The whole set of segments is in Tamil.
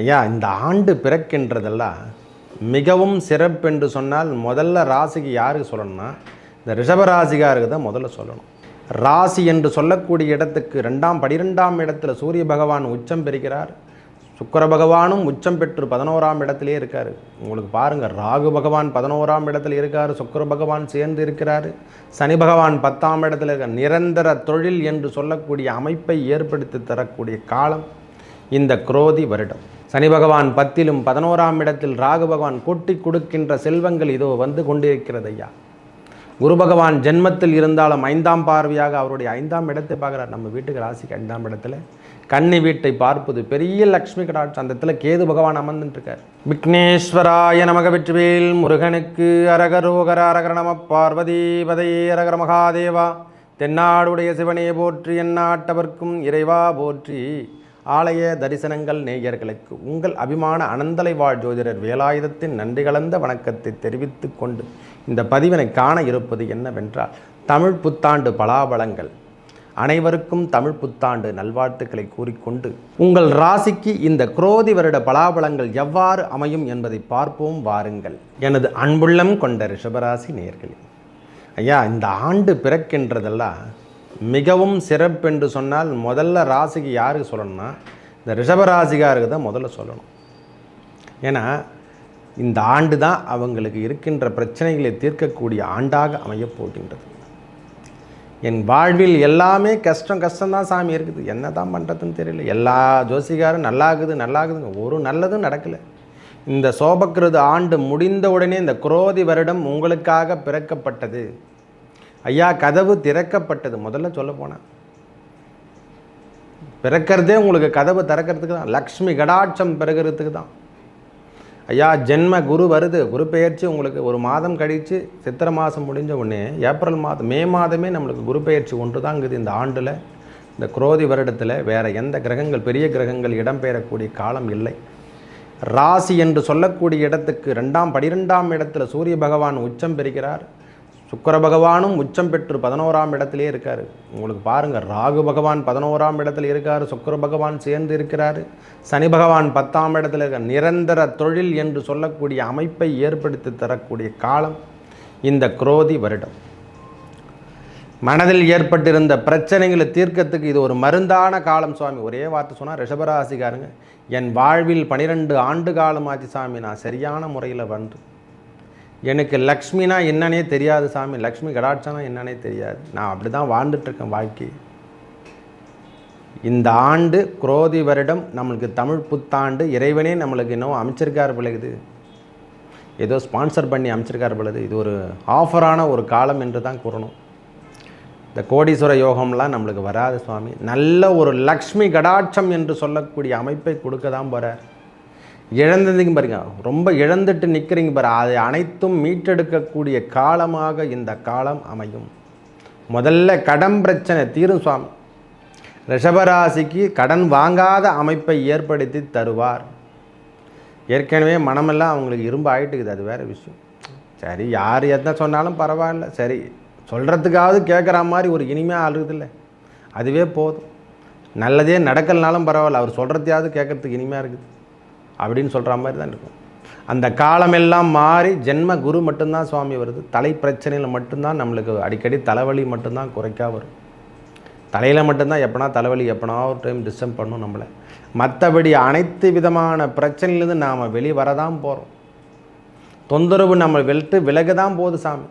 ஐயா இந்த ஆண்டு பிறக்கின்றதெல்லாம் மிகவும் சிறப்பென்று சொன்னால் முதல்ல ராசிக்கு யாருக்கு சொல்லணும்னா இந்த ரிஷபராசிகாருக்கு தான் முதல்ல சொல்லணும். ராசி என்று சொல்லக்கூடிய இடத்துக்கு ரெண்டாம் பனிரெண்டாம் இடத்துல சூரிய பகவான் உச்சம் பெறுகிறார். சுக்கிர பகவானும் உச்சம் பெற்று பதினோராம் இடத்திலே இருக்கார். உங்களுக்கு பாருங்கள் ராகு பகவான் பதினோராம் இடத்துல இருக்கார் சுக்கர பகவான் சேர்ந்து இருக்கிறார். சனி பகவான் பத்தாம் இடத்துல இருக்கார் நிரந்தர தொழில் என்று சொல்லக்கூடிய அமைப்பை ஏற்படுத்தி தரக்கூடிய காலம் இந்த குரோதி வருடம். சனி பகவான் பத்திலும் பதினோராம் இடத்தில் ராகு பகவான் கொட்டி கொடுக்கின்ற செல்வங்கள் இதோ வந்து கொண்டிருக்கிறது ஐயா குரு பகவான் ஜென்மத்தில் இருந்தாலும் ஐந்தாம் பார்வையாக அவருடைய ஐந்தாம் இடத்தை பார்க்குறார். நம்ம வீட்டுக்கு ராசிக்கு ஐந்தாம் இடத்துல கன்னி வீட்டை பார்ப்பது பெரிய லக்ஷ்மி கடாட்சம் அந்த இடத்துல கேது பகவான் அமர்ந்துட்டுருக்கார் விக்னேஸ்வராய நமக வெற்றிவேல் முருகனுக்கு அரகரோகர அரகர நம பார்வதி பதையே அரகர மகாதேவா. தென்னாடுடைய சிவனே போற்றி எந்நாட்டவர்க்கும் இறைவா போற்றி. ஆலய தரிசனங்கள் நேயர்களுக்கு உங்கள் அபிமான அனந்தலை வாழ் ஜோதிடர் வேலாயுதத்தின் நன்றி கலந்த வணக்கத்தை தெரிவித்து கொண்டு இந்த பதிவினை காண இருப்பது என்னவென்றால் தமிழ் புத்தாண்டு பலாபலங்கள். அனைவருக்கும் தமிழ் புத்தாண்டு நல்வாழ்த்துக்களை கூறிக்கொண்டு உங்கள் ராசிக்கு இந்த குரோதி வருட பலாபலங்கள் எவ்வாறு அமையும் என்பதை பார்ப்போம் வாருங்கள். எனது அன்புள்ளம் கொண்ட ரிஷபராசி நேர்களே ஐயா இந்த ஆண்டு பிறக்கின்றதெல்லாம் மிகவும் சிறப்பென்று சொன்னால் முதல்ல ராசிக்கு யாருக்கு சொல்லணும்னா இந்த ரிஷபராசிகாருக்கு தான் முதல்ல சொல்லணும். ஏன்னா இந்த ஆண்டு தான் அவங்களுக்கு இருக்கின்ற பிரச்சனைகளை தீர்க்கக்கூடிய ஆண்டாக அமையப் போகின்றது. என் வாழ்வில் எல்லாமே கஷ்டம் கஷ்டம்தான் சாமி இருக்குது. என்ன தான் பண்ணுறதுன்னு தெரியல. எல்லா ஜோசிகாரும் நல்லாகுது நல்லாகுதுங்க. ஒரு நல்லதும் நடக்கலை. இந்த சோபக்கிருது ஆண்டு முடிந்த உடனே இந்த குரோதி வருடம் உங்களுக்காக பிறக்கப்பட்டது. ஐயா கதவு திறக்கப்பட்டது. முதல்ல சொல்ல போனேன். பிறக்கிறதே உங்களுக்கு கதவு திறக்கிறதுக்கு தான். லக்ஷ்மி கடாட்சம் பிறகுறதுக்கு தான். ஐயா ஜென்ம குரு வருது. குரு பெயர்ச்சி உங்களுக்கு ஒரு மாதம் கழித்து சித்திரை மாதம் முடிஞ்ச உடனே ஏப்ரல் மாதம் மே மாதமே நம்மளுக்கு குரு பெயர்ச்சி ஒன்று தாங்குது இந்த ஆண்டில். இந்த குரோதி வருடத்தில் வேறு எந்த கிரகங்கள் பெரிய கிரகங்கள் இடம்பெயரக்கூடிய காலம் இல்லை. ராசி என்று சொல்லக்கூடிய இடத்துக்கு ரெண்டாம் பனிரெண்டாம் இடத்துல சூரிய பகவான் உச்சம் பெறுகிறார். சுக்கர பகவானும் உச்சம் பெற்று பதினோராம் இடத்திலே இருக்கார். உங்களுக்கு பாருங்கள் ராகு பகவான் பதினோராம் இடத்துல இருக்கார் சுக்கிர பகவான் சேர்ந்து இருக்கிறார். சனி பகவான் பத்தாம் இடத்துல இருக்க நிரந்தர தொழில் என்று சொல்லக்கூடிய அமைப்பை ஏற்படுத்தி தரக்கூடிய காலம் இந்த குரோதி வருடம். மனதில் ஏற்பட்டிருந்த பிரச்சனைகளை தீர்க்கத்துக்கு இது ஒரு மருந்தான காலம் சுவாமி. ஒரே வார்த்தை சொன்னால் ரிஷபராசிக்காரங்க என் வாழ்வில் பனிரெண்டு ஆண்டு காலம் ஆச்சு சாமி நான் சரியான முறையில் வந்து எனக்கு லக்ஷ்மினா என்னன்னே தெரியாது சாமி. லக்ஷ்மி கடாட்சனா என்னன்னே தெரியாது. நான் அப்படி தான் வாழ்ந்துட்டுருக்கேன் வாழ்க்கை இந்த ஆண்டு குரோதி வருடம் நம்மளுக்கு தமிழ் புத்தாண்டு. இறைவனே நம்மளுக்கு இன்னும் அமைச்சிருக்கார் பிள்ளைகுது ஏதோ ஸ்பான்சர் பண்ணி அமைச்சிருக்கார் பிள்ளைது இது ஒரு ஆஃபரான ஒரு காலம் என்று தான் கூறணும். இந்த கோடீஸ்வர யோகம்லாம் நம்மளுக்கு வராது சுவாமி. நல்ல ஒரு லக்ஷ்மி கடாட்சம் என்று சொல்லக்கூடிய அமைப்பை கொடுக்க தான் போகிறார் இழந்ததுங்க பாருங்க. ரொம்ப இழந்துட்டு நிற்கிறீங்க பாரு. அதை அனைத்தும் மீட்டெடுக்கக்கூடிய காலமாக இந்த காலம் அமையும். முதல்ல கடன் பிரச்சனை தீரும் சுவாமி. ரிஷபராசிக்கு கடன் வாங்காத அமைப்பை ஏற்படுத்தி தருவார். ஏற்கனவே மனமெல்லாம் அவங்களுக்கு இரும்பு ஆகிட்டுக்குது அது வேறு விஷயம். சரி யார் எத்தனை சொன்னாலும் பரவாயில்ல. சரி சொல்கிறதுக்காவது கேட்குற மாதிரி ஒரு இனிமையாக ஆளுதில்ல அதுவே போதும். நல்லதே நடக்கலனாலும் பரவாயில்ல. அவர் சொல்கிறதையாவது கேட்குறதுக்கு இனிமையாக இருக்குது. அப்படின்னு சொல்கிற மாதிரி தான் இருக்கும். அந்த காலமெல்லாம் மாறி ஜென்ம குரு மட்டும்தான் சுவாமி வருது. தலை பிரச்சனையில் மட்டும்தான் நம்மளுக்கு அடிக்கடி தலைவலி மட்டும்தான் குறைக்கா வரும். தலையில் மட்டும்தான் எப்போனா தலைவலி எப்போனா ஒரு டைம் டிஸ்டர்ப் பண்ணும் நம்மளை. மற்றபடி அனைத்து விதமான பிரச்சனையிலேருந்து நாம் வெளியே வரதான் போகிறோம் தொந்தரவு நம்ம வெல்ட்டு விலக தான் போகுது சாமி.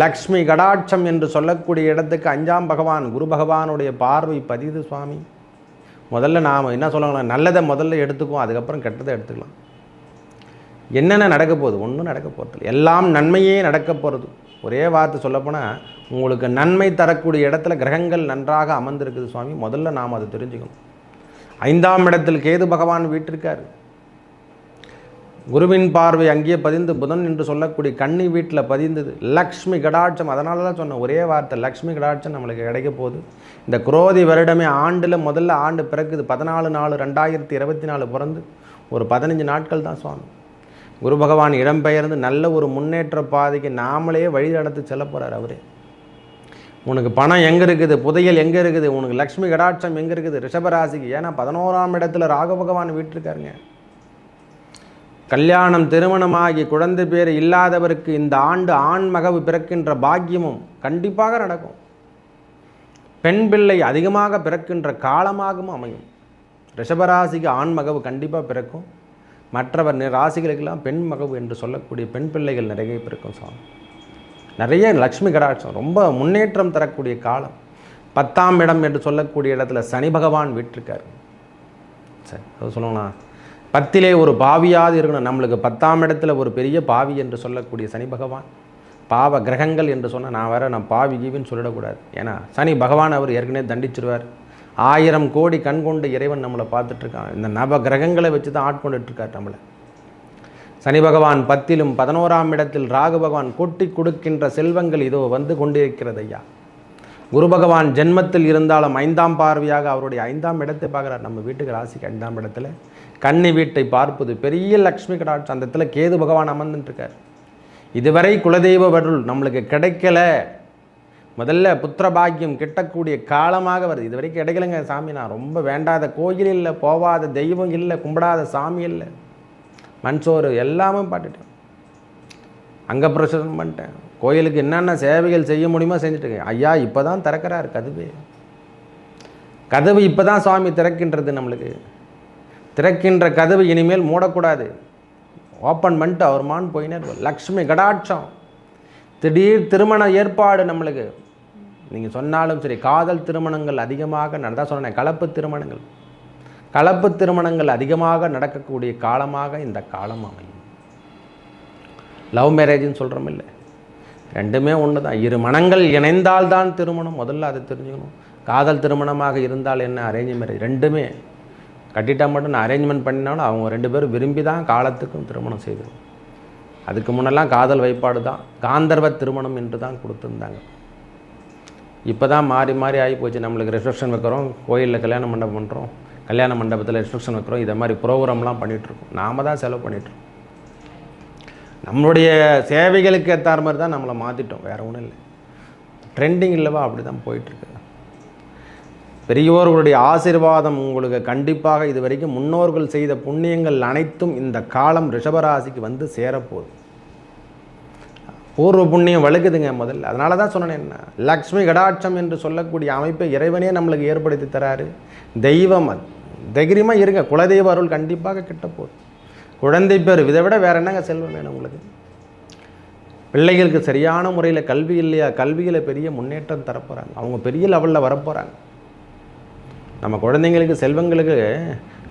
லக்ஷ்மி கடாட்சம் என்று சொல்லக்கூடிய இடத்துக்கு அஞ்சாம் பகவான் குரு பகவானுடைய பார்வை பதிது சுவாமி. முதல்ல நாம் என்ன சொல்லலாம் நல்லதை முதல்ல எடுத்துக்குவோம் அதுக்கப்புறம் கெட்டதை எடுத்துக்கலாம். என்னென்ன நடக்க போகுது? ஒன்றும் நடக்க போகிறது எல்லாம் நன்மையே நடக்க போகிறது ஒரே வார்த்தை சொல்லப்போனால் உங்களுக்கு நன்மை தரக்கூடிய இடத்துல கிரகங்கள் நன்றாக அமர்ந்திருக்குது சுவாமி. முதல்ல நாம் அதை தெரிஞ்சுக்கணும். ஐந்தாம் இடத்தில் கேது பகவான் வீட்டிருக்கார். குருவின் பார்வை அங்கேயே பதிந்து புதன் என்று சொல்லக்கூடிய கன்னி வீட்டில் பதிந்தது. லக்ஷ்மி கடாட்சம். அதனால தான் சொன்ன ஒரே வார்த்தை லக்ஷ்மி கடாட்சம் நம்மளுக்கு கிடைக்க போகுது. இந்த குரோதி வருடமே ஆண்டில் முதல்ல ஆண்டு பிறக்குது. பதினாலு நாலு ரெண்டாயிரத்தி இருபத்தி நாலு பிறந்து ஒரு பதினஞ்சு நாட்கள் தான் சுவாமி. குரு பகவான் இடம்பெயர்ந்து நல்ல ஒரு முன்னேற்ற பாதைக்கு நாமளே வழி நடத்தி செல்ல போகிறார் அவரே. உனக்கு பணம் எங்கே இருக்குது? புதையல் எங்கே இருக்குது? உனக்கு லக்ஷ்மி கடாட்சம் எங்கே இருக்குது? ரிஷபராசிக்கு ஏன்னா பதினோராம் இடத்துல ராக பகவான் வீட்டிருக்காருங்க. கல்யாணம் திருமணமாகி குழந்தை பேர் இல்லாதவருக்கு இந்த ஆண்டு ஆண் மகவு பிறக்கின்ற பாக்கியமும் கண்டிப்பாக நடக்கும். பெண் பிள்ளை அதிகமாக பிறக்கின்ற காலமாகவும் அமையும். ரிஷபராசிக்கு ஆண் மகவு கண்டிப்பாக பிறக்கும். மற்றவர் ராசிகளுக்கெல்லாம் பெண் மகவு என்று சொல்லக்கூடிய பெண் பிள்ளைகள் நிறைய பிறக்கும் சாமி நிறைய லக்ஷ்மி கடாட்சம் ரொம்ப முன்னேற்றம் தரக்கூடிய காலம். பத்தாம் இடம் என்று சொல்லக்கூடிய இடத்துல சனி பகவான் வீட்டிருக்காரு. சரி அது பத்திலே ஒரு பாவியாவது இருக்கணும். நம்மளுக்கு பத்தாம் இடத்துல ஒரு பெரிய பாவி என்று சொல்லக்கூடிய சனி பகவான் பாவ கிரகங்கள் என்று சொன்னால் நான் வேற நான் பாவி கீவின்னு சொல்லிடக்கூடாது. ஏன்னா சனி பகவான் அவர் ஏற்கனவே தண்டிச்சிருவார். ஆயிரம் கோடி கண் கொண்டு இறைவன் நம்மளை பார்த்துட்ருக்கான். இந்த நவ கிரகங்களை வச்சு தான் ஆட்கொண்டுட்டு இருக்கார் நம்மளை. சனி பகவான் பத்திலும் பதினோராம் இடத்தில் ராகு பகவான் கொட்டி கொடுக்கின்ற செல்வங்கள் இதோ வந்து கொண்டிருக்கிறது ஐயா. குரு பகவான் ஜென்மத்தில் இருந்தாலும் ஐந்தாம் பார்வையாக அவருடைய ஐந்தாம் இடத்தை பார்க்குறார். நம்ம வீட்டுக்கு ராசிக்கு ஐந்தாம் இடத்துல. கன்னி வீட்டை பார்ப்பது பெரிய லக்ஷ்மி கடாட்சம். அந்த இடத்துல கேது பகவான் அமர்ந்துட்டுருக்கார் இதுவரை குலதெய்வ வருள் நம்மளுக்கு கிடைக்கல. முதல்ல புத்திர பாக்கியம் கிட்டக்கூடிய காலமாக வருது. இது வரைக்கும் கிடைக்கலங்க சாமி. நான் ரொம்ப வேண்டாத கோயில் இல்லை போவாத தெய்வம் இல்லை கும்பிடாத சாமி இல்லை. மண் சோறு எல்லாமே பாட்டுட்டேன். அங்கே பிரசனம் பண்ணிட்டேன். கோயிலுக்கு என்னென்ன சேவைகள் செய்ய முடியுமோ செஞ்சுட்டு ஐயா இப்போ தான் திறக்கிறார் கதவு. கதவு இப்போ தான் சுவாமி திறக்கின்றது நம்மளுக்கு. திறக்கின்ற கதவு இனிமேல் மூடக்கூடாது. ஓப்பன் பண்ணிட்டு அவர் மான் போயினே லக்ஷ்மி கடாட்சம். திடீர் திருமண ஏற்பாடு நம்மளுக்கு. நீங்கள் சொன்னாலும் சரி காதல் திருமணங்கள் அதிகமாக நடந்தால் சொன்னேன் கலப்பு திருமணங்கள். கலப்பு திருமணங்கள் அதிகமாக நடக்கக்கூடிய காலமாக இந்த காலம் அமையும். லவ் மேரேஜ்னு சொல்கிறோம் இல்லை. ரெண்டுமே ஒன்று தான் இரு மனங்கள் இணைந்தால்தான் திருமணம். முதல்ல அதை தெரிஞ்சுக்கணும். காதல் திருமணமாக இருந்தால் என்ன? அரேஞ்ச் மேரேஜ் ரெண்டுமே. கட்டிட்டா மட்டும் நான் அரேஞ்ச்மெண்ட் பண்ணினாலும் அவங்க ரெண்டு பேரும் விரும்பி தான் காலத்துக்கும் திருமணம் செய்திருவோம் அதுக்கு முன்னெல்லாம் காதல் வைப்பாடு தான் காந்தர்வ திருமணம் என்று தான் கொடுத்துருந்தாங்க. இப்போ தான் மாறி மாறி ஆகி போச்சு. நம்மளுக்கு ரிசப்ஷன் வைக்கிறோம் கோயிலில் கல்யாண மண்டபம் பண்ணுறோம் கல்யாண மண்டபத்தில் ரிசப்ஷன் வைக்கிறோம். இதை மாதிரி ப்ரோக்ராம்லாம் பண்ணிகிட்ருக்கோம் நாம தான் செலவு பண்ணிகிட்ருக்கோம் நம்மளுடைய சேவைகளுக்கு ஏற்றார் மாதிரி தான் நம்மளை மாற்றிட்டோம் வேறு ஒன்றும் இல்லை. ட்ரெண்டிங் இல்லைவா? அப்படி தான் போயிட்டுருக்கு பெரியோர்களுடைய ஆசீர்வாதம் உங்களுக்கு கண்டிப்பாக இது வரைக்கும் முன்னோர்கள் செய்த புண்ணியங்கள் அனைத்தும் இந்த காலம் ரிஷபராசிக்கு வந்து சேரப்போகுது. பூர்வ புண்ணியம் வழுக்குதுங்க முதல்ல. அதனால தான் சொன்னேன் என்ன? லக்ஷ்மி கடாட்சம் என்று சொல்லக்கூடிய அமைப்பை இறைவனே நம்மளுக்கு ஏற்படுத்தி தராரு. தெய்வம் அது. தைரியமாக இருங்க. குலதெய்வ அருள் கண்டிப்பாக கிட்ட போகுது. குழந்தை பேர் இதை விட வேற என்னங்க செல்வம் வேணும் உங்களுக்கு? பிள்ளைகளுக்கு சரியான முறையில் கல்வி இல்லையா? கல்வியில் பெரிய முன்னேற்றம் தரப்போகிறாங்க அவங்க பெரிய லெவலில் வரப்போகிறாங்க நம்ம குழந்தைங்களுக்கு செல்வங்களுக்கு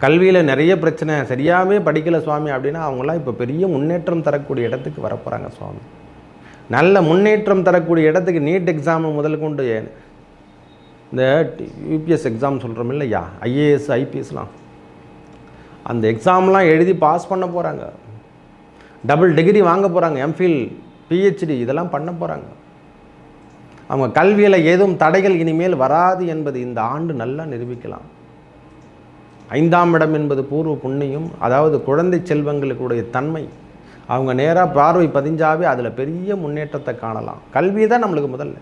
கல்வியில் நிறைய பிரச்சனை. சரியாகவே படிக்கலை சுவாமி அப்படின்னா அவங்களாம் இப்போ பெரிய முன்னேற்றம் தரக்கூடிய இடத்துக்கு வரப்போகிறாங்க சுவாமி. நல்ல முன்னேற்றம் தரக்கூடிய இடத்துக்கு நீட் எக்ஸாம் முதல் கொண்டு இந்த யூபிஎஸ் எக்ஸாம் சொல்கிறோம் இல்லையா? ஐஏஎஸ் ஐபிஎஸ்லாம் அந்த எக்ஸாம்லாம் எழுதி பாஸ் பண்ண போகிறாங்க டபுள் டிகிரி வாங்க போகிறாங்க எம்ஃபில் பிஹெச்டி இதெல்லாம் பண்ண போகிறாங்க அவங்க கல்வியில் ஏதும் தடைகள் இனிமேல் வராது என்பது இந்த ஆண்டு நல்லா நிரூபிக்கலாம். ஐந்தாம் இடம் என்பது பூர்வ புண்ணியம் அதாவது குழந்தை செல்வங்களுக்குடைய தன்மை. அவங்க நேராக பார்வை பதிஞ்சாவே அதில் பெரிய முன்னேற்றத்தை காணலாம். கல்வி தான் நம்மளுக்கு முதல்ல.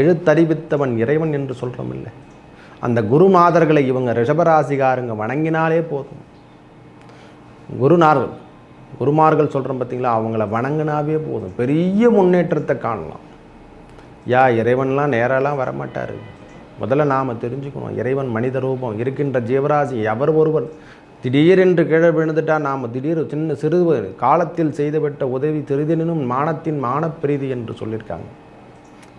எழுத்தறிவித்தவன் இறைவன் என்று சொல்கிறோம் இல்லை அந்த குருமாதர்களை இவங்க ரிஷபராசிகாரங்க வணங்கினாலே போதும். குருநார்கள் குருமார்கள் சொல்கிறோம் பார்த்தீங்களா அவங்கள வணங்கினாவே போதும். பெரிய முன்னேற்றத்தை காணலாம். யா இறைவன்லாம் நேரெல்லாம் வரமாட்டார். முதல்ல நாம் தெரிஞ்சுக்கணும் இறைவன் மனித ரூபம் இருக்கின்ற ஜீவராசி எவர் ஒருவர் திடீரென்று கீழே விழுந்துட்டா நாம் திடீர் சின்ன சிறு காலத்தில் செய்துவிட்ட உதவி திருதினும் மானத்தின் மானப்பிரீதி என்று சொல்லியிருக்காங்க.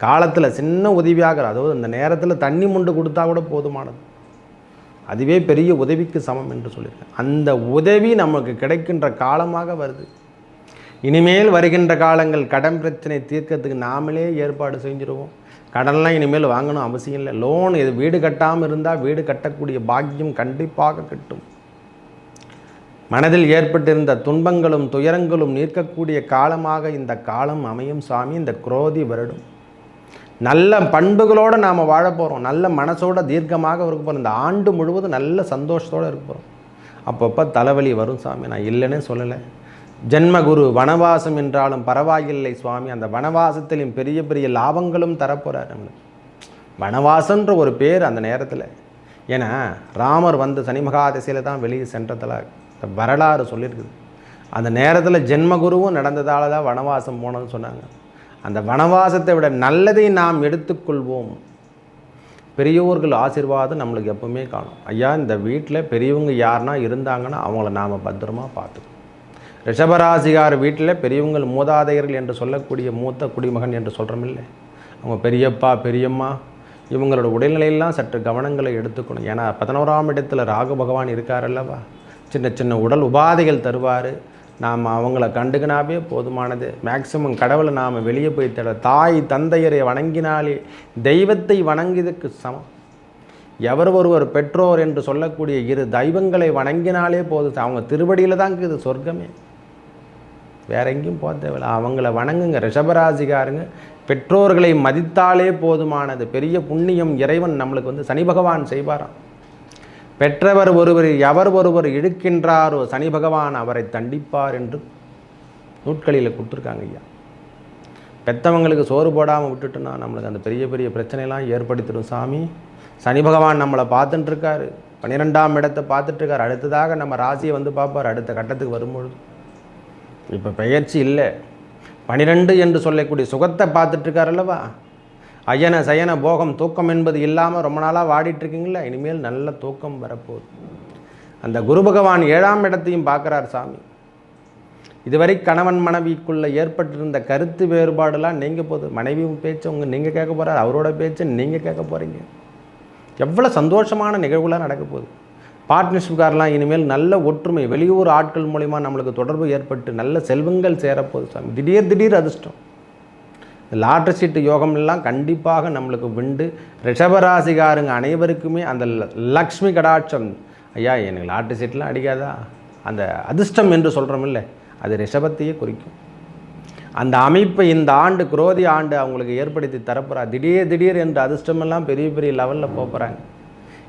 காலத்தில் சின்ன உதவியாக அதாவது அந்த நேரத்தில் தண்ணி முண்டு கொடுத்தா கூட போதுமானது. அதுவே பெரிய உதவிக்கு சமம் என்று சொல்லியிருக்கேன் அந்த உதவி நமக்கு கிடைக்கின்ற காலமாக வருது. இனிமேல் வருகின்ற காலங்கள் கடன் பிரச்சனை தீர்க்கறதுக்கு நாமளே ஏற்பாடு செஞ்சுருவோம். கடன்லாம் இனிமேல் வாங்கணும் அவசியம் இல்லை. லோன் இது வீடு கட்டாமல் இருந்தால் வீடு கட்டக்கூடிய பாக்கியம் கண்டிப்பாக கிட்டும். மனதில் ஏற்பட்டிருந்த துன்பங்களும் துயரங்களும் நீர்க்கக்கூடிய காலமாக இந்த காலம் அமையும் சாமி. இந்த குரோதி வருடும். நல்ல பண்புகளோடு நாம் வாழ போகிறோம் நல்ல மனசோட தீர்க்கமாக இருக்க போகிறோம் இந்த ஆண்டு முழுவதும் நல்ல சந்தோஷத்தோடு இருக்க போகிறோம் அப்பப்போ தலைவலி வரும் சாமி. நான் இல்லைன்னே சொல்லலை. ஜென்மகுரு வனவாசம் என்றாலும் பரவாயில்லை சுவாமி. அந்த வனவாசத்திலும் பெரிய பெரிய லாபங்களும் தரப்போகிறார் நம்மளுக்கு. வனவாசன்ற ஒரு பேர் அந்த நேரத்தில். ஏன்னா ராமர் வந்து சனி மகாதிசையில் தான் வெளியே சென்றதில் இந்த வரலாறு சொல்லியிருக்குது. அந்த நேரத்தில் ஜென்மகுருவும் நடந்ததால் தான் வனவாசம் போனதுன்னு சொன்னாங்க. அந்த வனவாசத்தை விட நல்லதை நாம் எடுத்துக்கொள்வோம். பெரியோர்கள் ஆசீர்வாதம் நம்மளுக்கு எப்பவுமே காணும். ஐயா இந்த வீட்டில் பெரியவங்க யாருன்னா இருந்தாங்கன்னா அவங்கள நாம் பத்திரமா பார்த்துக்கணும். ரிஷபராசிகார் வீட்டில் பெரியவங்கள் மூதாதையர்கள் என்று சொல்லக்கூடிய மூத்த குடிமகன் என்று சொல்கிறோமில்ல அவங்க பெரியப்பா பெரியம்மா இவங்களோட உடல்நிலையெல்லாம் சற்று கவனங்களை எடுத்துக்கணும். ஏன்னா பதினோராம் இடத்துல ராகு பகவான் இருக்கார் அல்லவா? சின்ன சின்ன உடல் உபாதைகள் தருவார். நாம் அவங்கள கண்டுக்கினாவே போதுமானது. மேக்சிமம் கடவுளை நாம் வெளியே போய் தேட தாய் தந்தையரை வணங்கினாலே தெய்வத்தை வணங்கியதுக்கு சமம். எவர் ஒருவர் பெற்றோர் என்று சொல்லக்கூடிய இரு தெய்வங்களை வணங்கினாலே போதும். அவங்க திருவடியில் தான் இருக்குது சொர்க்கமே. வேற எங்கேயும் போக தேவையில்ல. அவங்கள வணங்குங்க. ரிஷபராசிகாருங்க பெற்றோர்களை மதித்தாலே போதுமானது. பெரிய புண்ணியம் இறைவன் நம்மளுக்கு வந்து சனி பகவான் செய்வாராம். பெற்றவர் ஒருவர் எவர் ஒருவர் இழுக்கின்றாரோ சனி பகவான் அவரை தண்டிப்பார் என்று நூட்களில் கொடுத்துருக்காங்க ஐயா. பெத்தவங்களுக்கு சோறு போடாமல் விட்டுட்டோன்னா நம்மளுக்கு அந்த பெரிய பெரிய பிரச்சனைலாம் ஏற்படுத்திடும் சாமி. சனி பகவான் நம்மளை பார்த்துட்டுருக்காரு. பன்னிரெண்டாம் இடத்தை பார்த்துட்டு இருக்காரு அடுத்ததாக நம்ம ராசியை வந்து பார்ப்பார். அடுத்த கட்டத்துக்கு வரும்பொழுது. இப்போ பெயர்ச்சி இல்லை. பனிரெண்டு என்று சொல்லக்கூடிய சுகத்தை பார்த்துட்ருக்கார் அல்லவா? அயன சயன போகம் தூக்கம் என்பது இல்லாமல் ரொம்ப நாளாக வாடிட்டுருக்கீங்களா இனிமேல் நல்ல தூக்கம் வரப்போகுது. அந்த குரு பகவான் ஏழாம் இடத்தையும் பார்க்குறார் சாமி. இதுவரை கணவன் மனைவிக்குள்ளே ஏற்பட்டிருந்த கருத்து வேறுபாடெல்லாம் நீங்கள் போகுது மனைவி பேச்சு உங்கள் நீங்கள் கேட்க போகிறார் அவரோட பேச்சு நீங்கள் கேட்க போகிறீங்க எவ்வளோ சந்தோஷமான நிகழ்வுலாம் நடக்க போகுது. பார்ட்னர்ஷிப்காரெலாம் இனிமேல் நல்ல ஒற்றுமை வெளியூர் ஆட்கள் மூலிமா நம்மளுக்கு தொடர்பு ஏற்பட்டு நல்ல செல்வங்கள் சேரப்போகுது சாமி. திடீர் திடீர் அதிர்ஷ்டம். இந்த லாட்ரி சீட்டு யோகம் எல்லாம் கண்டிப்பாக நம்மளுக்கு விண்டு ரிஷபராசிகாருங்க அனைவருக்குமே அந்த ல- லக்ஷ்மி கடாட்சம். ஐயா எனக்கு லாட்ரி சீட்லாம் அடிக்காதா? அந்த அதிர்ஷ்டம் என்று சொல்கிறோமில்ல அது ரிஷபத்தையே குறிக்கும். அந்த அமைப்பை இந்த ஆண்டு குரோதி ஆண்டு அவங்களுக்கு ஏற்படுத்தி தரப்போகிறா திடீர் திடீர் என்று அதிர்ஷ்டமெல்லாம் பெரிய பெரிய லெவலில் போகிறாங்க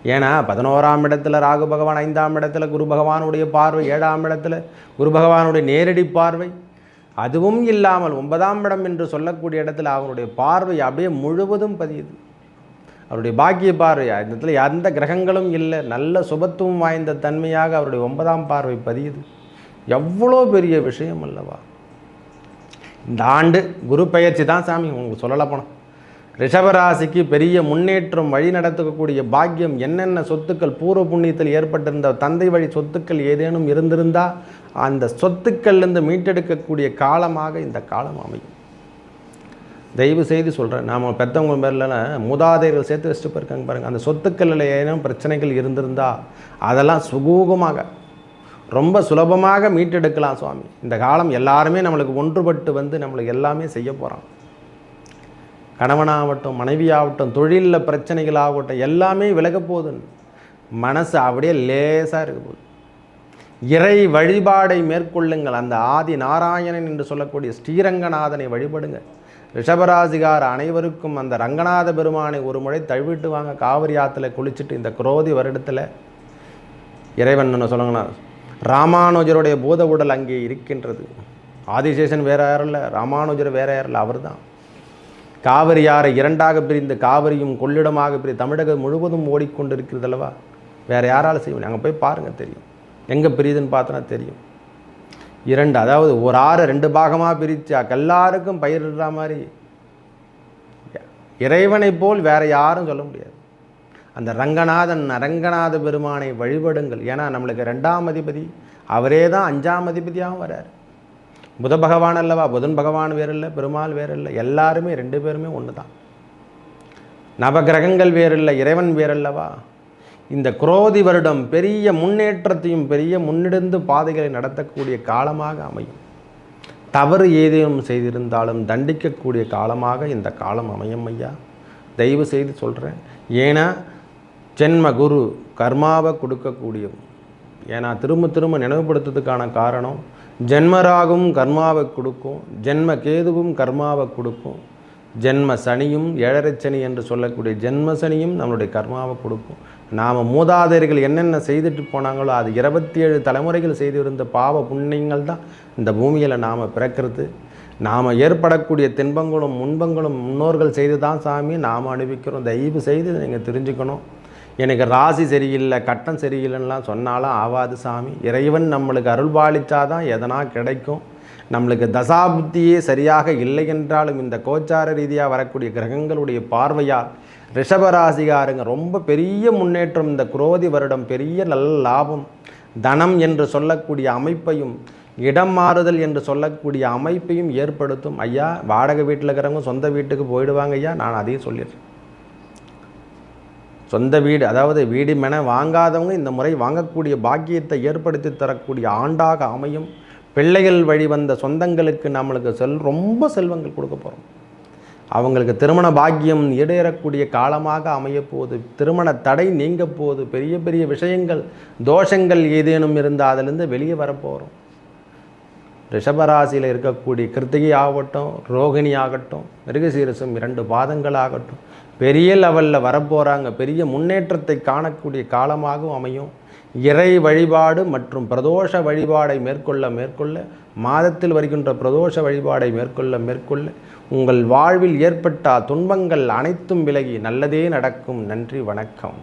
ஏன்னா பதினோராம் இடத்துல ராகு பகவான் ஐந்தாம் இடத்துல குரு பகவானுடைய பார்வை ஏழாம் இடத்துல குரு பகவானுடைய நேரடி பார்வை. அதுவும் இல்லாமல் ஒன்பதாம் இடம் என்று சொல்லக்கூடிய இடத்துல அவருடைய பார்வை அப்படியே முழுவதும் பதியுது. அவருடைய பாக்கிய பார்வை இந்த இடத்துல எந்த கிரகங்களும் இல்லை. நல்ல சுபத்துவம் வாய்ந்த தன்மையாக அவருடைய ஒன்பதாம் பார்வை பதியுது. எவ்வளோ பெரிய விஷயம் அல்லவா? இந்த ஆண்டு குரு பெயர்ச்சி தான் சாமி உங்களுக்கு சொல்லலை போனோம் ரிஷபராசிக்கு பெரிய முன்னேற்றம் வழி நடத்தக்கூடிய பாக்கியம் என்னென்ன சொத்துக்கள் பூர்வ புண்ணியத்தில் ஏற்பட்டிருந்த தந்தை வழி சொத்துக்கள் ஏதேனும் இருந்திருந்தால் அந்த சொத்துக்கள்லேருந்து மீட்டெடுக்கக்கூடிய காலமாக இந்த காலம் அமையும். தயவு செய்து சொல்கிறேன் நாம் பெற்றவங்க பேரில் மூதாதையர்கள் சேர்த்து வச்சுட்டு போயிருக்காங்க பாருங்கள் அந்த சொத்துக்களில் ஏதேனும் பிரச்சனைகள் இருந்திருந்தா அதெல்லாம் சுகூகமாக ரொம்ப சுலபமாக மீட்டெடுக்கலாம் சுவாமி. இந்த காலம் எல்லாருமே நம்மளுக்கு ஒன்றுபட்டு வந்து நம்மளுக்கு எல்லாமே செய்ய போகிறோம் கணவனாகட்டும் மனைவியாகட்டும் தொழிலில் பிரச்சனைகள் ஆகட்டும் எல்லாமே விலக போகுது மனசு அப்படியே லேசாக இருக்க போகுது. இறை வழிபாடை மேற்கொள்ளுங்கள். அந்த ஆதி நாராயணன் என்று சொல்லக்கூடிய ஸ்ரீரங்கநாதனை வழிபடுங்க ரிஷபராசிகார் அனைவருக்கும் அந்த ரங்கநாத பெருமானை ஒரு முறை தழுவிட்டு வாங்க. காவிரி ஆற்றுல குளிச்சுட்டு இந்த குரோதி வருடத்தில். இறைவன் என்ன சொல்லுங்கன்னா ராமானுஜருடைய பூத உடல் அங்கே இருக்கின்றது. ஆதிசேஷன் வேற யாரும் இல்லை. ராமானுஜர் வேற யாரும் இல்லை. அவர் தான் காவிரியாரை இரண்டாக பிரிந்து காவிரியும் கொள்ளிடமாக பிரி தமிழகம் முழுவதும் ஓடிக்கொண்டிருக்கிறது அல்லவா வேறு யாரால் செய்ய முடியும்? அங்கே போய் பாருங்கள் தெரியும். எங்கே பிரியுதுன்னு பார்த்தோன்னா தெரியும். இரண்டு அதாவது ஒரு ஆறு ரெண்டு பாகமாக பிரித்தா எல்லாருக்கும் பயிரிடுற மாதிரி. இறைவனைப் போல் வேறு யாரும் சொல்ல முடியாது. அந்த ரங்கநாதன் அரங்கநாத பெருமானை வழிபடுங்கள். ஏன்னா நம்மளுக்கு ரெண்டாம் அதிபதி அவரே தான் அஞ்சாம் அதிபதியாகவும் வரார் புத பகவான் அல்லவா புதன் பகவான் வேறு இல்லை பெருமாள் வேறு இல்லை எல்லாருமே ரெண்டு பேருமே ஒன்று தான் நவகிரகங்கள் வேறில்லை இறைவன் வேறல்லவா? இந்த குரோதி வருடம் பெரிய முன்னேற்றத்தையும் பெரிய முன்னெடுந்து பாதைகளை நடத்தக்கூடிய காலமாக அமையும். தவறு ஏதேனும் செய்திருந்தாலும் தண்டிக்கக்கூடிய காலமாக இந்த காலம் அமையும் ஐயா. தயவு செய்து சொல்கிறேன் ஏன்னா ஜென்ம குரு கர்மாவை கொடுக்கக்கூடியவன். ஏன்னா திரும்ப திரும்ப நினைவுபடுத்துறதுக்கான காரணம் ஜென்மராகும் கர்மாவை கொடுக்கும் ஜென்ம கேதுவும் கர்மாவை கொடுக்கும் ஜென்ம சனியும் ஏழரை சனி என்று சொல்லக்கூடிய ஜென்ம சனியும் நம்மளுடைய கர்மாவை கொடுக்கும். நாம் மூதாதையர்கள் என்னென்ன செய்துட்டு போனாங்களோ அது இருபத்தி ஏழு தலைமுறைகள் செய்திருந்த பாவ புண்ணியங்கள் தான் இந்த பூமியில் நாம் பிறக்கிறது. நாம் ஏற்படக்கூடிய தின்பங்களும் முன்பங்களும் முன்னோர்கள் செய்து தான் சாமி நாம் அனுபவிக்கிறோம். தயவு செய்து நீங்கள் தெரிஞ்சுக்கணும். எனக்கு ராசி சரியில்லை கட்டம் சரியில்லைன்னெலாம் சொன்னாலும் ஆவாது சாமி. இறைவன் நம்மளுக்கு அருள்பாலிச்சாதான் எதனா கிடைக்கும். நம்மளுக்கு தசாபுத்தியே சரியாக இல்லை என்றாலும் இந்த கோச்சார ரீதியாக வரக்கூடிய கிரகங்களுடைய பார்வையால் ரிஷபராசிகாருங்க ரொம்ப பெரிய முன்னேற்றம் இந்த குரோதி வருடம் பெரிய நல்ல லாபம். தனம் என்று சொல்லக்கூடிய அமைப்பையும் இடம் மாறுதல் என்று சொல்லக்கூடிய அமைப்பையும் ஏற்படுத்தும். ஐயா வாடகை வீட்டில் இருக்கிறவங்க சொந்த வீட்டுக்கு போயிடுவாங்க ஐயா நான் அதையும் சொல்லிடுறேன். சொந்த வீடு அதாவது வீடு மென வாங்காதவங்க இந்த முறை வாங்கக்கூடிய பாக்கியத்தை ஏற்படுத்தி தரக்கூடிய ஆண்டாக அமையும். பிள்ளைகள் வழி வந்த சொந்தங்களுக்கு நம்மளுக்கு செல் ரொம்ப செல்வங்கள் கொடுக்க போகிறோம் அவங்களுக்கு திருமண பாக்கியம் ஈடேறக்கூடிய காலமாக அமையப்போது திருமண தடை நீங்க போகுது பெரிய பெரிய விஷயங்கள் தோஷங்கள் ஏதேனும் இருந்தால் அதிலிருந்து வெளியே வரப்போகிறோம் ரிஷபராசியில் இருக்கக்கூடிய கிருத்திகை ஆகட்டும் ரோகிணி ஆகட்டும் மிருகசீரசம் இரண்டு பாதங்கள் ஆகட்டும் பெரிய லெவலில் வரப்போகிறாங்க பெரிய முன்னேற்றத்தை காணக்கூடிய காலமாகவும் அமையும். இறை வழிபாடு மற்றும் பிரதோஷ வழிபாடை மேற்கொள்ள மேற்கொள்ள மாதத்தில் வருகின்ற பிரதோஷ வழிபாடை மேற்கொள்ள மேற்கொள்ள உங்கள் வாழ்வில் ஏற்பட்ட துன்பங்கள் அனைத்தும் விலகி நல்லதே நடக்கும். நன்றி வணக்கம்.